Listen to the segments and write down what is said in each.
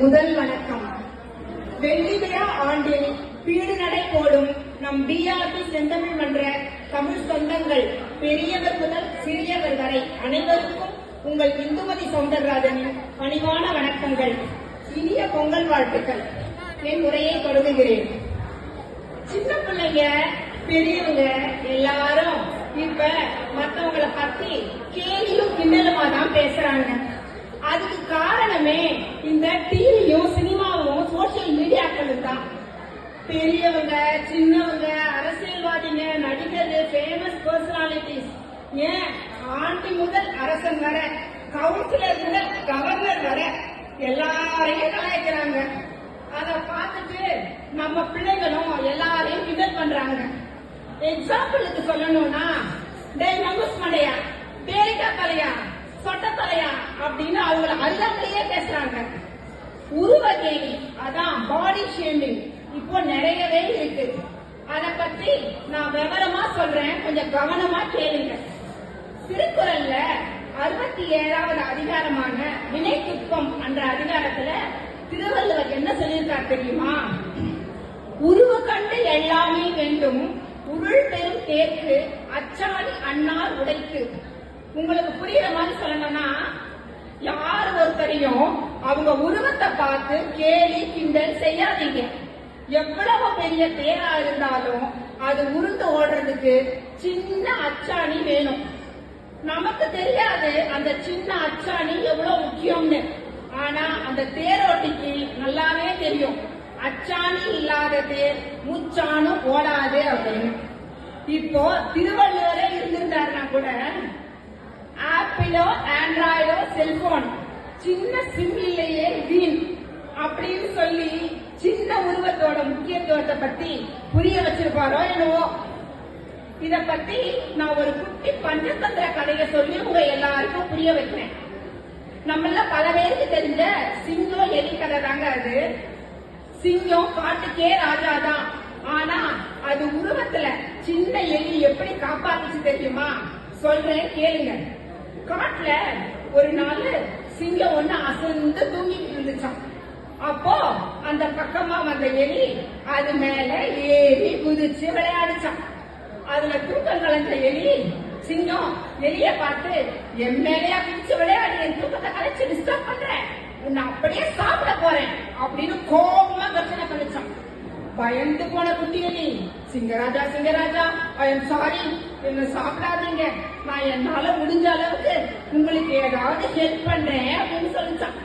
முதல் வணக்கம். வெள்ளி விழா ஆண்டில் பீடு நடை போடும் நம் பிஆர்பி செந்தமிழ் மன்ற தமிழ் சொந்தங்கள் பெரியவர் முதல் சிறியவர் வரை அனைவருக்கும் உங்கள் இந்துமதி சௌந்தரராஜனின் பணிவான வணக்கங்கள். இனிய பொங்கல் வாழ்த்துக்கள். என் உரையை தொடங்குகிறேன். சின்ன பிள்ளைங்க பெரியவங்க எல்லாரும் இப்ப மத்தவங்களை பத்தி கேலியும் கிண்டலுமா தான் பேசுறாங்க. அதுக்கு காரணமே இந்த டிவியும் சினிமாவும் சோசியல் மீடியாக்களும் தான். பெரியவங்க சின்னவங்க அரசியல்வாதிங்க நடிகர் ஃபேமஸ் பர்சனாலிட்டிஸ் ஏன்? ஆண்டி முதல் அரசன் வர கவுன்சிலர் முதல் கவர்னர் வர எல்லாரையும் கலாய்க்கிறாங்க. அதை பார்த்துட்டு நம்ம பிள்ளைகளும் எல்லாரையும் கிண்டல் பண்றாங்க. எக்ஸாம்பிளுக்கு சொல்லணும்னா டேய் மங்குஸ் மடையா பேரிக்கா தலையா சொட்டத்தலையா அப்படின்னு அவங்கள அல்லாமலேயே பேசுறாங்க. உருவ கேலி அதான் பாடி ஷேமிங் இப்போ நிறையவே இருக்கு. அத பத்தி நான் விவரமா சொல்றேன். கொஞ்சம் கவனமா கேளுங்க. திருக்குறள்ல அறுபத்தி ஏழாவது அதிகாரமான வினை துப்பம் என்ற அதிகாரத்துல திருவள்ளுவர் என்ன சொல்லியிருக்கார் தெரியுமா? உருவ கண்டு எல்லாமே வேண்டும் உருள் பெரும் தேர்க்கு அச்சாணி அன்னார் உடைத்து உங்களுக்கு புரியுற மாதிரி சொல்லணும்னா யார் ஒருத்தரையும் அவங்க உருவத்தை பார்த்து கேலி கிண்டல் செய்யாதீங்க. எவ்வளவு பெரிய தேரா இருந்தாலும் அது உருந்து ஓடுறதுக்கு சின்ன அச்சாணி வேணும். நமக்கு தெரியாது அந்த சின்ன அச்சாணி எவ்வளவு முக்கியம்னு. ஆனா அந்த தேரோட்டிக்கு நல்லாவே தெரியும். அச்சாணி இல்லாத தேர் முச்சானும் ஓடாது அப்படின்னு. இப்போ திருவள்ளுவரே இருந்திருந்தாருன்னா கூட ஆப்பிளோ ஆண்ட்ராய்டோ செல்போன். சின்ன சிம் இல்லையே வீண். அப்படின்னு சொல்லி சின்ன உருவத்தோட முக்கியத்துவத்தை பத்தி புரிய வச்சிருப்பாரோ என்னவோ? இத பத்தி நான் ஒரு குட்டி பஞ்சதந்திர கதையை சொல்லி உங்க எல்லாருக்கும் புரிய வைக்கிறேன். நம்மள பல பேருக்கு தெரிஞ்ச சிங்கம் எலி கதை தாங்க அது. சிங்கம் காட்டுக்கே ராஜா தான். ஆனா அது உருவத்துல சின்ன எலி எப்படி காப்பாத்துச்சு தெரியுமா? சொல்றேன் கேளுங்க. காட்டுல ஒரு நாள் சிங்கம் ஒண்ணு அசந்து தூங்கிட்டு இருந்துச்சான் அப்போ அந்த பக்கமா வந்த எலி அது மேல ஏறி குதிச்சு விளையாடுச்சான் அதுல தூக்கம் கலைஞ்ச எலி சிங்கம் எலிய பார்த்து என் மேலையா குதிச்சு விளையாடி என் தூக்கத்தை கலைச்சு டிஸ்டர்ப் பண்றேன் உன்னை அப்படியே சாப்பிட போறேன். அப்படின்னு கோபமா கர்ஜனை பண்ணிச்சான் பயந்து போன குட்டி எலி சிங்கராஜா சிங்கராஜா ஐ எம் சாரி என்ன சாப்பிடாதீங்க. நான் என்னால முடிஞ்ச அளவுக்கு உங்களுக்கு ஏதாவது ஹெல்ப் பண்றேன் அப்படின்னு சொல்லிச்சான்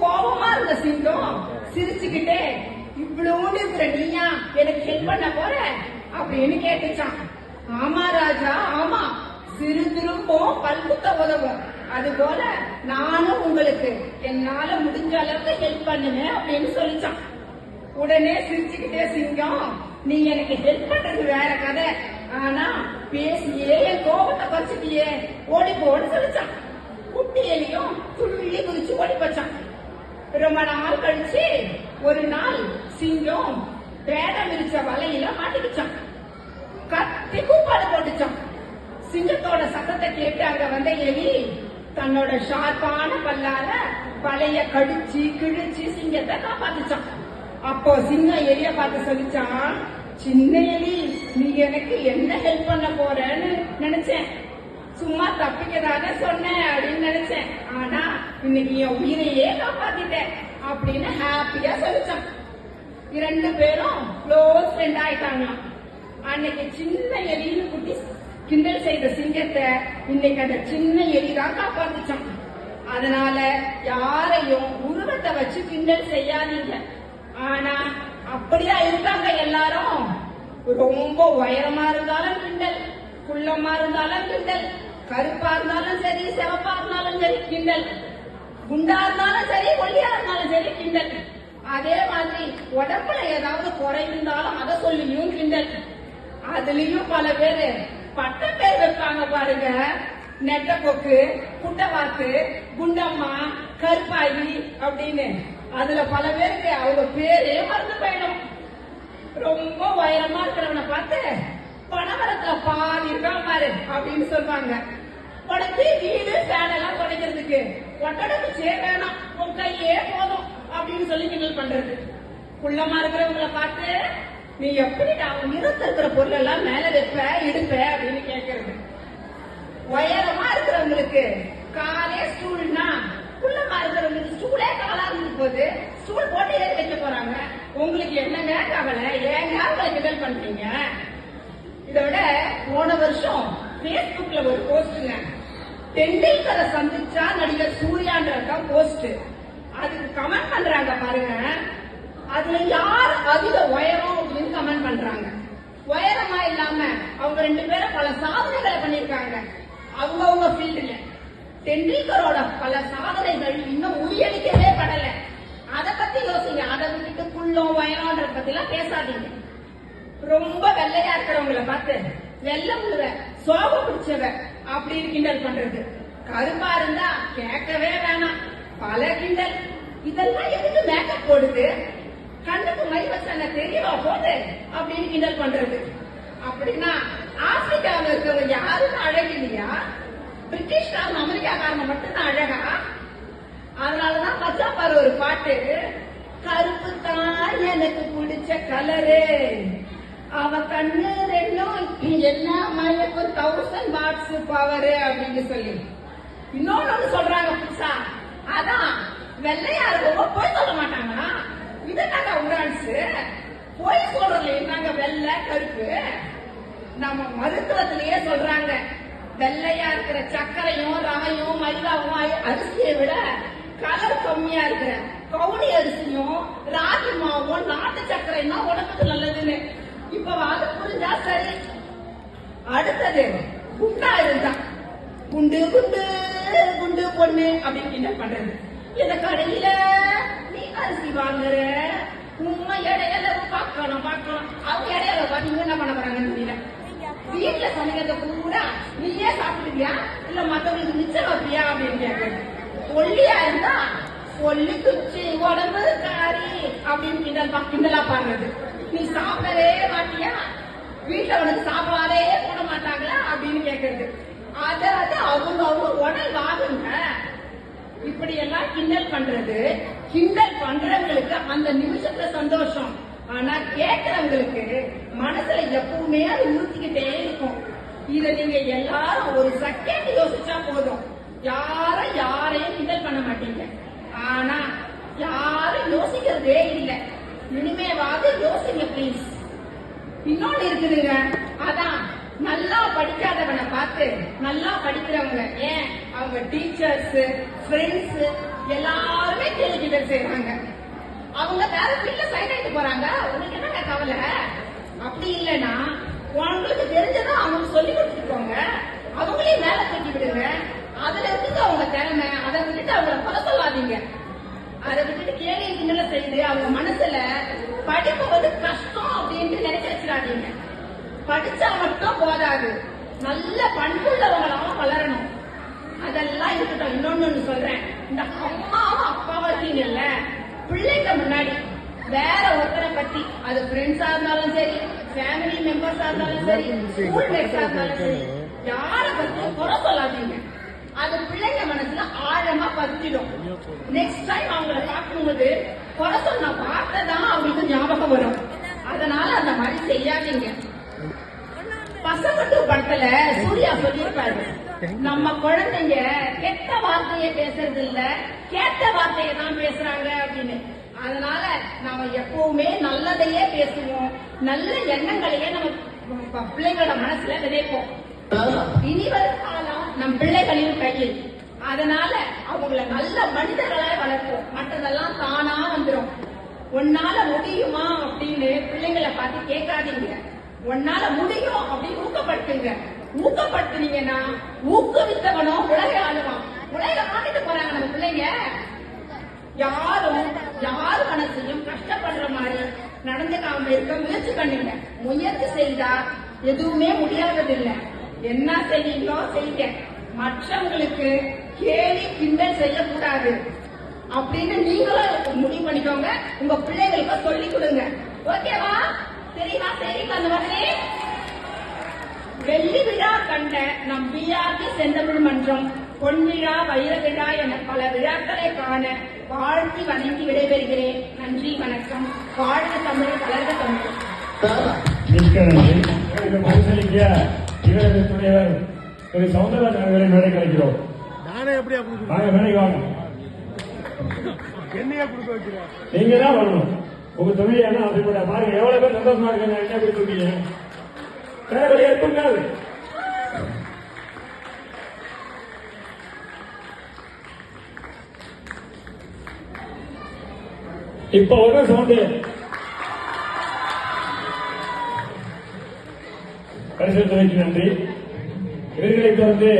கோபமா இருந்த சிங்கம் சிரிச்சுக்கிட்டே இவ்வளவு இருக்கிற நீயா? எனக்கு ஹெல்ப் பண்ண போற? அப்படின்னு கேட்டுச்சான். ஆமா ராஜா ஆமா. சிறு திரும்பவும் பல்குத்த உதவும். அது போல நானும் உங்களுக்கு என்னால முடிஞ்ச அளவுக்கு ஹெல்ப் பண்ணுவேன் அப்படின்னு சொல்லிச்சான். உடனே சிரிச்சுக்கிட்டே சிங்கம் நீ எனக்கு ஹெல்ப் பண்றது வேற கதை. ஆனா பேசியே என் கோபத்தை குறைச்சிட்டியே ஓடி போன்னு சொல்லிச்சான். குட்டி துள்ளி குதிச்சு ஓடி போச்சான். ரொம்ப நாள் கழிச்சு ஒரு நாள் சிங்கம் வேடம் இருச்ச வலையில மாட்டிக்கிச்சான். கத்தி கூப்பாடு போட்டுச்சான். சிங்கத்தோட சத்தத்தை கேட்டு அங்க வந்த எலி தன்னோட ஷார்ப்பான பல்லால வலைய கடிச்சு கிழிச்சு சிங்கத்தை காப்பாத்துச்சான். அப்போ சிங்கம் எலிய பார்த்து சொல்லிச்சான் சின்ன எலி நீ எனக்கு என்ன ஹெல்ப் பண்ண போறன்னு நினைச்சேன். சும்மா தப்பிக்கதானே சொன்னேன் அப்படின்னு நினைச்சேன். ஆனா இன்னைக்கு என் உயிரையே காப்பாத்திட்டேன் அப்படின்னு ஹாப்பியா சொல்லிச்சான். இரண்டு பேரும் க்ளோஸ் ஃப்ரெண்ட் ஆயிட்டாங்க. அன்னைக்கு சின்ன எலின்னு குட்டி கிண்டல் செய்த சிங்கத்தை இன்னைக்கு அந்த சின்ன எலி தான் காப்பாத்துச்சான். அதனால யாரையும் உருவத்தை வச்சு கிண்டல் செய்யாதீங்க. ஆனா அப்படியா இருக்காங்க எல்லாரும். ரொம்ப உயரமா இருந்தாலும் கிண்டல் குள்ளமா இருந்தாலும் கிண்டல் கருப்பா இருந்தாலும் சரி சிவப்பா இருந்தாலும் சரி கிண்டல் குண்டா இருந்தாலும் சரி ஒல்லியா இருந்தாலும் சரி கிண்டல். அதே மாதிரி உடம்புல ஏதாவது குறை இருந்தாலும் அதை சொல்லியும் கிண்டல். அதுலயும் பல பேரு பட்ட பேர் வைப்பாங்க பாருங்க. நெட்டப்பொக்கு குட்டவாத்து குண்டம்மா கருப்பாயி அப்படின்னு. அதுல பல பேருக்கு அவங்க பேரே மறந்து போயிடும். ரொம்ப உயரமா இருக்கிறவனை பார்த்து பணவரத்துல பாதி இருக்கான் பாரு அப்படின்னு சொல்லுவாங்க உனக்கு வீடு ஃபேன் எல்லாம் துடைக்கிறதுக்கு ஒட்டடை வேணாம். உன் கையே போதும் சொல்லி கிண்ண பண்றது. குள்ளமா இருக்கிறவங்களை பார்த்து நீ எப்படி அவன் நிறத்த இருக்கிற பொருள் எல்லாம் மேல வைப்ப இடுப்ப? அப்படின்னு கேக்குறது. உயரமா இருக்கிறவங்களுக்கு காலே ஸ்டூல்னா குள்ளமா இருக்கிறவங்களுக்கு ஸ்டூலே காலா இருந்து போது ஸ்டூல் போட்டு ஏறி வைக்க போறாங்க. உங்களுக்கு என்னங்க கவலை? ஏங்க உங்களை கிண்டல் பண்றீங்க? இதோட போன வருஷம் பேஸ்புக்ல ஒரு போஸ்டுங்க டெண்டுல்கரை சந்திச்சா நடிகர் சூர்யான்றதுதான் போஸ்ட் அதுக்கு கமெண்ட் பண்றாங்க பாருங்க. அதுல யார் அதிக உயரம் அப்படின்னு கமெண்ட் பண்றாங்க. உயரமா இல்லாம அவங்க ரெண்டு பேரும் பல சாதனைகளை பண்ணிருக்காங்க அவங்கவுங்க ஃபீல்டுல டெண்டுல்கரோட பல சாதனைகள் இன்னும் முறியடிக்கவே படல. அதை பத்தி யோசிங்க. அதை விட்டுட்டு குள்ளம் வயலான்ற பத்தி எல்லாம் பேசாதீங்க. ரொம்ப வெள்ளையா இருக்கிறவங்கள பார்த்து வெள்ள முழுவ சோக பிடிச்சவ அப்படின்னு கிண்டல் பண்றது. கருப்பா இருந்தா கேட்கவே வேணாம். பல கிண்டல். இதெல்லாம் எதுக்கு மேக்கப் போடுது? கண்ணுக்கு மை வச்சாங்க தெரியவா போது அப்படின்னு கிண்டல் பண்றது. அப்படின்னா ஆப்பிரிக்காவில் இருக்கிறவங்க யாரும் அழகு இல்லையா பிரிட்டிஷ்காரன் அமெரிக்காக்காரங்க மட்டும்தான் அழகா. அதனாலதான் பச்சாப்பாரு ஒரு பாட்டு. கருப்பு தான் எனக்கு பிடிச்ச கலரு. அவ கண்ணு ரெண்டும் என்ன மயக்கும் தௌசண்ட் வாட்ஸ் பவரு அப்படின்னு சொல்லி. இன்னொன்னு சொல்றாங்க புதுசா. அதான் வெள்ளையா இருக்கவங்க போய் சொல்ல மாட்டாங்களா? இது என்னங்க உடான்ஸ் போய் சொல்றதுல என்னங்க வெள்ளை கருப்பு? நம்ம மருத்துவத்திலேயே சொல்றாங்க. வெள்ளையா இருக்கிற சர்க்கரையும் ரவையும் மைதாவும் அரிசியை விட கலர் கம்மியா இருக்கிற கவுனி அரிசியும் ராகி மாவும் நாட்டு சர்க்கரையும் தான் உடம்புக்கு நல்லதுன்னு. இப்ப அது புரிஞ்சா சரி. அடுத்தது குண்டா இருந்தா. குண்டு குண்டு குண்டு பொண்ணு அப்படின்னு என்ன பண்றது. இந்த கடையில நீ அரிசி வாங்குற உண்மை இடையில பார்க்கணும் பார்க்கணும். அவங்க இடையில பார்த்து என்ன பண்ண போறாங்கன்னு தெரியல. வீட்டுல சமைக்கிறத நீயே சாப்பிடுவியா? இல்ல மத்தவங்களுக்கு மிச்சம் வைப்பியா அப்படின்னு கேக்குறது ஒல்லியா இருந்தா சொல்லி குச்சி உடம்பு காரி அப்படின்னு கிண்டல் கிண்டலா பாடுறது. நீ சாப்பிடவே மாட்டியா? வீட்டுல உனக்கு சாப்பாடே போட மாட்டாங்களா அப்படின்னு கேக்குறது. அதாவது அவங்க அவங்க உடல் வாகுங்க இப்படி எல்லாம் கிண்டல் பண்றது. கிண்டல் பண்றவங்களுக்கு அந்த நிமிஷத்துல சந்தோஷம். ஆனா கேட்கறவங்களுக்கு மனசுல எப்பவுமே அது உறுத்திக்கிட்டே இருக்கும். இத நீங்க எல்லாரும் ஒரு செகண்ட் யோசிச்சா போதும். யாரும் யாரையும் கிண்டல் பண்ண மாட்டீங்க. ஆனா யாரும் யோசிக்கிறதே இல்லை. இனிமேவாவது யோசிங்க ப்ளீஸ் இன்னொன்னு இருக்குதுங்க. அதான் நல்லா படிக்காதவனை பார்த்து நல்லா படிக்கிறவங்க ஏன்? அவங்க டீச்சர்ஸ் ஃப்ரெண்ட்ஸ் எல்லாருமே கேள்வி கிண்டல் அவங்க வேற ஃபீல்ட்ல சைன் ஆயிட்டு போறாங்க. உங்களுக்கு என்ன கவலை? அப்படி இல்லைன்னா உங்களுக்கு தெரிஞ்சதை அவங்களுக்கு சொல்லி கொடுத்துருக்கோங்க. அவங்களையும் வேலை தூக்கி விடுங்க. அதுல இருக்குது அவங்க திறமை அதை விட்டுட்டு அவங்கள குறை சொல்லாதீங்க. அதை விட்டுட்டு கேள்வி கிண்டல செய்து அவங்க மனசுல படிப்பு வந்து கஷ்டம் அப்படின்ட்டு நினைச்சு வச்சிடாதீங்க. படிச்சா மட்டும் போதாது. நல்ல பண்புள்ளவங்களாவும் வளரணும். அதெல்லாம் இருக்கட்டும். இன்னொன்னு சொல்றேன். இந்த அம்மாவும் அப்பாவும் இருக்கீங்கல்ல பிள்ளைங்க முன்னாடி வேற ஒருத்தரை பத்தி அது ஃப்ரெண்ட்ஸா இருந்தாலும் சரி ஃபேமிலி மெம்பர்ஸா இருந்தாலும் சரி ஸ்கூல் மேட்ஸா இருந்தாலும் சரி யாரை பத்தி குறை சொல்லாதீங்க. அது பிள்ளைங்க மனசுல ஆழமா பதிஞ்சிடும். நெக்ஸ்ட் டைம் அவங்கள பார்க்கும்போது குறை சொன்ன வார்த்தை தான் அவங்களுக்கு ஞாபகம் வரும். அதனால அந்த மாதிரி செய்யாதீங்க. பசங்கட்டு படத்துல சூர்யா சொல்லியிருப்பாரு நம்ம குழந்தைங்க கெட்ட வார்த்தையை பேசுறது இல்ல கெட்ட வார்த்தையை தான் பேசுறாங்க அப்படின்னு. அதனால நாம எப்பவுமே நல்லதையே பேசுவோம். நல்ல எண்ணங்களையே நம்ம பிள்ளைகளோட மனசுல விதைப்போம். இனி வரும் காலம் நம் பிள்ளைகளின் கையில். அதனால அவங்கள நல்ல மனிதர்களாய் வளர்ப்போம். மற்றதெல்லாம் தானா வந்துடும் உன்னால முடியுமா அப்படின்னு பிள்ளைங்களை பார்த்து கேட்காதீங்க. உன்னால முடியும் அப்படின்னு ஊக்கப்படுத்துங்க. ஊக்கப்படுத்துனீங்கன்னா ஊக்குவித்தவனும் உலக ஆளுவான். உலக ஆண்டுட்டு போறாங்க நம்ம பிள்ளைங்க. யாரும் யார் மனசையும் கஷ்டப்படுற மாதிரி நடந்துக்காம இருக்க முயற்சி பண்ணுங்க. முயற்சி செய்தா எதுவுமே முடியாததில்லை. என்ன செய்வீங்களோ செய்யுங்க மற்றவங்களுக்கு கேலி கிண்டல் செய்யக்கூடாது. அப்படின்னு நீங்களும் முடிவு பண்ணிக்கோங்க. உங்க பிள்ளைங்களுக்கு சொல்லி கொடுங்க. ஓகேவா? தெரியுமா? சரிங்களா அந்த மாதிரி வெள்ளி விழா கண்ட நம் பிஆர்பி செந்தமிழ் மன்றம் பொன் விழா வைர விழா என பல விழாக்களை காண வாழ்த்தி வணங்கி விடைபெறுகிறேன். நன்றி வாழ்க தமிழ் வளர்க தமிழ். இவரது துணைவர் திரு சவுந்தரராஜன் அவர்களை மேடை கிடைக்கிறோம் நானே எப்படியா கொடுக்குறேன் வாங்க மேடைக்கு வாங்க. என்னையா கொடுக்க வைக்கிறேன் நீங்க தான் வரணும். உங்க தொழில் என்ன? அப்படிப்பட்ட பாருங்க. எவ்வளவு பேர் சந்தோஷமா இருக்காங்க? என்ன எப்படி சொல்றீங்க தேவை ஏற்படாது இப்ப ஒரு சவுண்டு பரிசுத்துறைக்கு நன்றி. இவர்களை தொடர்ந்து